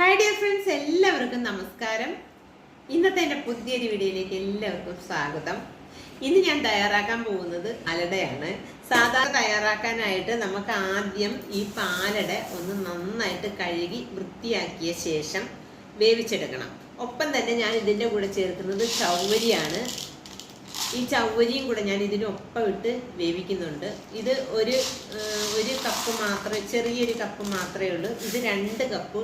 Hi dear friends എല്ലാവർക്കും നമസ്കാരം. ഇന്നത്തെ എന്റെ പുതിയൊരു വീഡിയോയിലേക്ക് എല്ലാവർക്കും സ്വാഗതം. ഇന്ന് ഞാൻ തയ്യാറാക്കാൻ പോകുന്നത് അലടയാണ്. സാധാരണ തയ്യാറാക്കാനായിട്ട് നമുക്ക് ആദ്യം ഈ പാലട ഒന്ന് നന്നായിട്ട് കഴുകി വൃത്തിയാക്കിയ ശേഷം വേവിച്ചെടുക്കണം. ഒപ്പം തന്നെ ഞാൻ ഇതിന്റെ കൂടെ ചേർക്കുന്നത് ചൗവരിയാണ് ഈ ചവ്വരിയും കൂടെ ഞാൻ ഇതിനൊപ്പം ഇട്ട് വേവിക്കുന്നുണ്ട്. ഇത് ഒരു ഒരു കപ്പ് മാത്രമേ ചെറിയൊരു കപ്പ് മാത്രമേ ഉള്ളൂ. ഇത് രണ്ട് കപ്പ്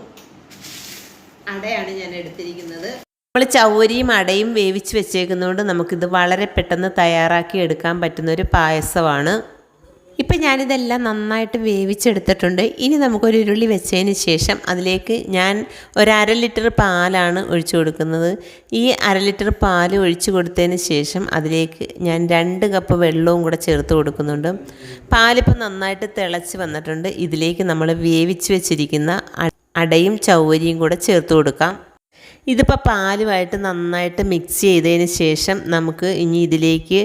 അടയാണ് ഞാൻ എടുത്തിരിക്കുന്നത്. നമ്മൾ ചവരിയും അടയും വേവിച്ച് വെച്ചേക്കുന്നതുകൊണ്ട് നമുക്കിത് വളരെ പെട്ടെന്ന് തയ്യാറാക്കി എടുക്കാൻ പറ്റുന്ന ഒരു പായസമാണ്. ഇപ്പം ഞാനിതെല്ലാം നന്നായിട്ട് വേവിച്ചെടുത്തിട്ടുണ്ട്. ഇനി നമുക്കൊരു ഉരുളി വെച്ചതിന് ശേഷം അതിലേക്ക് ഞാൻ ഒരു അര ലിറ്റർ പാലാണ് ഒഴിച്ചു കൊടുക്കുന്നത്. ഈ അര ലിറ്റർ പാൽ ഒഴിച്ചു കൊടുത്തതിന് ശേഷം അതിലേക്ക് ഞാൻ രണ്ട് കപ്പ് വെള്ളവും കൂടെ ചേർത്ത് കൊടുക്കുന്നുണ്ട്. പാലിപ്പോൾ നന്നായിട്ട് തിളച്ച് വന്നിട്ടുണ്ട്. ഇതിലേക്ക് നമ്മൾ വേവിച്ച് വെച്ചിരിക്കുന്ന അടയും ചൗവരിയും കൂടെ ചേർത്ത് കൊടുക്കാം. ഇതിപ്പോൾ പാലുമായിട്ട് നന്നായിട്ട് മിക്സ് ചെയ്തതിന് ശേഷം നമുക്ക് ഇനി ഇതിലേക്ക്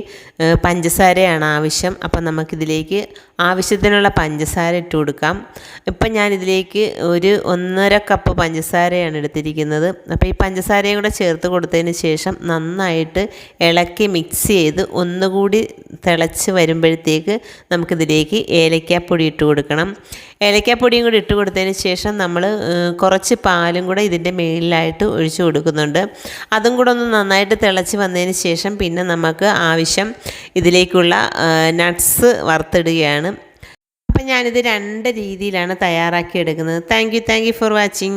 പഞ്ചസാരയാണ് ആവശ്യം. അപ്പം നമുക്കിതിലേക്ക് ആവശ്യത്തിനുള്ള പഞ്ചസാര ഇട്ട് കൊടുക്കാം. ഇപ്പം ഞാനിതിലേക്ക് ഒരു ഒന്നര കപ്പ് പഞ്ചസാരയാണ് എടുത്തിരിക്കുന്നത്. അപ്പോൾ ഈ പഞ്ചസാരയും കൂടെ ചേർത്ത് കൊടുത്തതിന് ശേഷം നന്നായിട്ട് ഇളക്കി മിക്സ് ചെയ്ത് ഒന്നുകൂടി തിളച്ച് വരുമ്പോഴത്തേക്ക് നമുക്കിതിലേക്ക് ഏലക്കാപ്പൊടി ഇട്ട് കൊടുക്കണം. ഏലക്കാപ്പൊടിയും കൂടി ഇട്ട് കൊടുത്തതിന് ശേഷം നമ്മൾ കുറച്ച് പാലും കൂടെ ഇതിന്റെ മേളിലായിട്ട് ഒഴിച്ചു കൊടുക്കുന്നുണ്ട്. അതും കൂടെ ഒന്ന് നന്നായിട്ട് തിളച്ച് വന്നതിന് ശേഷം പിന്നെ നമുക്ക് ആവശ്യം ഇതിലേക്കുള്ള നട്ട്സ് വറുത്തിടുകയാണ്. അപ്പം ഞാനിത് രണ്ട് രീതിയിലാണ് തയ്യാറാക്കി എടുക്കുന്നത് thank you thank you for watching.